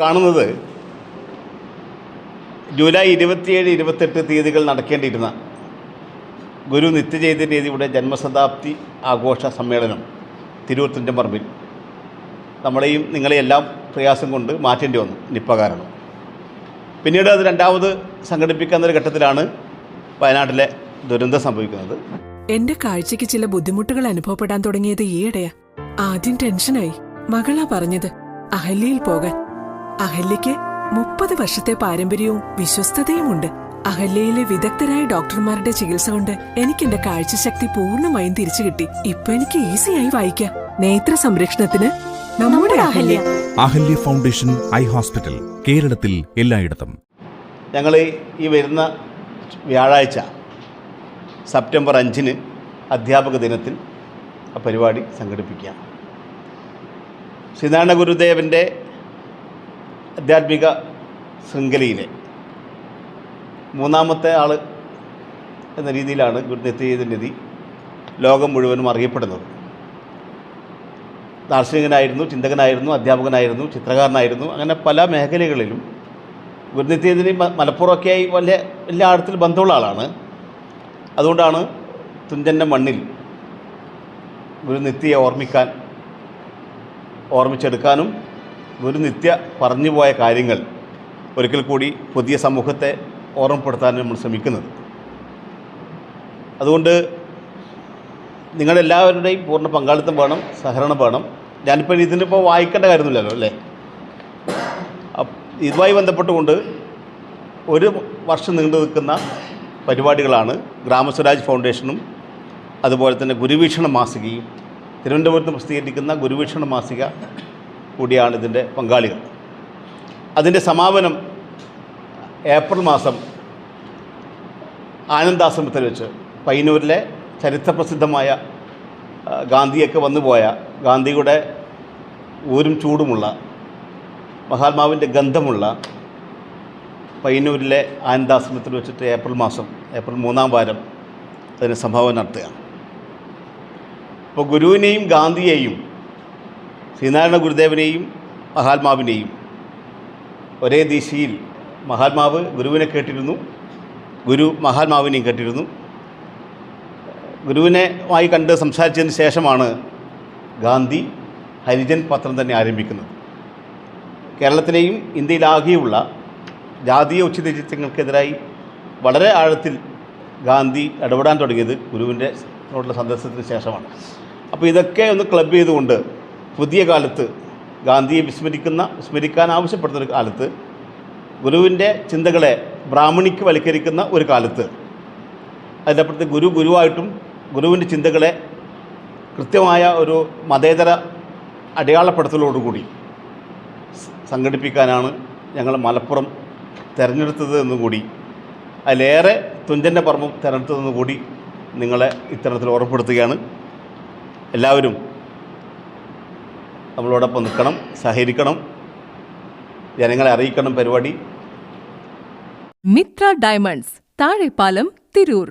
കാണുന്നത് ജൂലൈ ഇരുപത്തിയേഴ് ഇരുപത്തെട്ട് തീയതികൾ നടക്കേണ്ടിയിരുന്ന ഗുരു നിത്യചൈതന്യയുടെ ജന്മശതാബ്ദി ആഘോഷ സമ്മേളനം തിരൂർ തുഞ്ചമ്പറമ്പിൽ നമ്മളെയും നിങ്ങളെയെല്ലാം പ്രയാസം കൊണ്ട് മാറ്റേണ്ടി വന്നു നിപ്പ കാരണം. പിന്നീട് അത് രണ്ടാമത് സംഘടിപ്പിക്കുന്ന ഒരു ഘട്ടത്തിലാണ് വയനാട്ടിലെ ദുരന്തം സംഭവിക്കുന്നത്. എന്റെ കാഴ്ചക്ക് ചില ബുദ്ധിമുട്ടുകൾ അനുഭവപ്പെടാൻ തുടങ്ങിയത് ഈയിടെയാ. ആദ്യം ടെൻഷനായി. മകളാ പറഞ്ഞത് അഹല്യയിൽ പോകാൻ. അഹല്യയ്ക്ക് മുപ്പത് വർഷത്തെ പാരമ്പര്യവും വിശ്വസ്തതയുമുണ്ട്. അഹല്യയിലെ വിദഗ്ധരായ ഡോക്ടർമാരുടെ ചികിത്സ കൊണ്ട് എനിക്ക് എന്റെ കാഴ്ചശക്തി പൂർണമായും തിരിച്ചു കിട്ടി. ഇപ്പൊ എനിക്ക് ഈസിയായി വായിക്കാം. നേത്ര സംരക്ഷണത്തിന് നമ്മുടെ Ahalya. Ahalya. Foundation eye hospital കേരളത്തിൽ എല്ലായിടത്തും. ഞങ്ങൾ ഈ വരുന്ന വ്യാഴാഴ്ച സെപ്റ്റംബർ അഞ്ചിന് അധ്യാപക ദിനത്തിൽ ആ പരിപാടി സംഘടിപ്പിക്കുക ശ്രീനാരായണ ഗുരുദേവന്റെ ആധ്യാത്മിക ശൃംഖലയിലെ മൂന്നാമത്തെ ആൾ എന്ന രീതിയിലാണ് ഗുരു നിത്യനിധി ലോകം മുഴുവനും അറിയപ്പെടുന്നത്. ദാർശനികനായിരുന്നു ചിന്തകനായിരുന്നു അധ്യാപകനായിരുന്നു ചിത്രകാരനായിരുന്നു അങ്ങനെ പല മേഖലകളിലും ഗുരുനിത്യതിന് മലപ്പുറമൊക്കെയായി വലിയ വലിയ ആഴത്തിൽ ബന്ധമുള്ള ആളാണ്. അതുകൊണ്ടാണ് തുഞ്ചന്റെ മണ്ണിൽ ഗുരുനിത്യയെ ഓർമ്മിക്കാൻ ഓർമ്മിച്ചെടുക്കാനും ഗുരുനിത്യ പറഞ്ഞുപോയ കാര്യങ്ങൾ ഒരിക്കൽ കൂടി പുതിയ സമൂഹത്തെ ഓർമ്മപ്പെടുത്താൻ നമ്മൾ ശ്രമിക്കുന്നത്. അതുകൊണ്ട് നിങ്ങളെല്ലാവരുടെയും പൂർണ പങ്കാളിത്തം വേണം സഹകരണം വേണം. ഞാനിപ്പോൾ ഇതിനിപ്പോൾ വായിക്കേണ്ട കാര്യമൊന്നുമില്ലല്ലോ അല്ലേ? ഇതുമായി ബന്ധപ്പെട്ടുകൊണ്ട് ഒരു വർഷം നീണ്ടു നിൽക്കുന്ന പരിപാടികളാണ് ഗ്രാമസ്വരാജ് ഫൗണ്ടേഷനും അതുപോലെ തന്നെ ഗുരുവീക്ഷണ മാസികയും തിരുവനന്തപുരത്ത് പ്രസിദ്ധീകരിക്കുന്ന ഗുരുവീക്ഷണ മാസിക കൂടിയാണ് ഇതിന്റെ പങ്കാളികൾ. അതിന്റെ സമാപനം ഏപ്രിൽ മാസം ആനന്ദാശ്രമത്തിൽ വെച്ച് പയ്യന്നൂരിലെ ചരിത്രപ്രസിദ്ധമായ ഗാന്ധിയൊക്കെ വന്നുപോയ ഗാന്ധിയുടെ ഊരും ചൂടുമുള്ള മഹാത്മാവിന്റെ ഗന്ധമുള്ള പയ്യന്നൂരിലെ ആനന്ദാശ്രമത്തിൽ വെച്ചിട്ട് ഏപ്രിൽ മാസം ഏപ്രിൽ മൂന്നാം വാരം അതിന് സംഭാവന നടത്തുകയാണ്. അപ്പോൾ ഗുരുവിനെയും ഗാന്ധിയെയും ശ്രീനാരായണ ഗുരുദേവനെയും മഹാത്മാവിനെയും ഒരേ ദിശയിൽ മഹാത്മാവ് ഗുരുവിനെ കേട്ടിരുന്നു. ഗുരു മഹാത്മാവിനെയും കേട്ടിരുന്നു. ഗുരുവിനെമായി കണ്ട് സംസാരിച്ചതിന് ശേഷമാണ് ഗാന്ധി ഹരിജൻ പത്രം തന്നെ ആരംഭിക്കുന്നത്. കേരളത്തിലെയും ഇന്ത്യയിലാകെയുള്ള ജാതീയ ഉച്ചിതചിത്രങ്ങൾക്കെതിരായി വളരെ ആഴത്തിൽ ഗാന്ധി ഇടപെടാൻ തുടങ്ങിയത് ഗുരുവിന്റെ സന്ദർശനത്തിന് ശേഷമാണ്. അപ്പോൾ ഇതൊക്കെ ഒന്ന് ക്ലബ് ചെയ്തുകൊണ്ട് പുതിയ കാലത്ത് ഗാന്ധിയെ വിസ്മരിക്കുന്ന വിസ്മരിക്കാൻ ആവശ്യപ്പെടുന്ന ഒരു കാലത്ത് ഗുരുവിന്റെ ചിന്തകളെ ബ്രാഹ്മണിക്ക് വൽക്കരിക്കുന്ന ഒരു കാലത്ത് അതിന്റെ അപ്പുറത്ത് ഗുരു ഗുരുവായിട്ടും ഗുരുവിന്റെ ചിന്തകളെ കൃത്യമായ ഒരു മതേതര അടയാളപ്പെടുത്തലോടുകൂടി സംഘടിപ്പിക്കാനാണ് ഞങ്ങൾ മലപ്പുറം തിരഞ്ഞെടുത്തത് എന്നുകൂടി അതിലേറെ തുഞ്ചന്റെ പറമ്പും തിരഞ്ഞെടുത്തതെന്നുകൂടി നിങ്ങളെ ഇത്തരത്തിൽ ഓർമ്മപ്പെടുത്തുകയാണ്. എല്ലാവരും നമ്മളോടൊപ്പം നിൽക്കണം സഹകരിക്കണം ജനങ്ങളെ അറിയിക്കണം പരിപാടി. മിത്ര ഡയമണ്ട്സ് താഴെപ്പാലം തിരൂർ.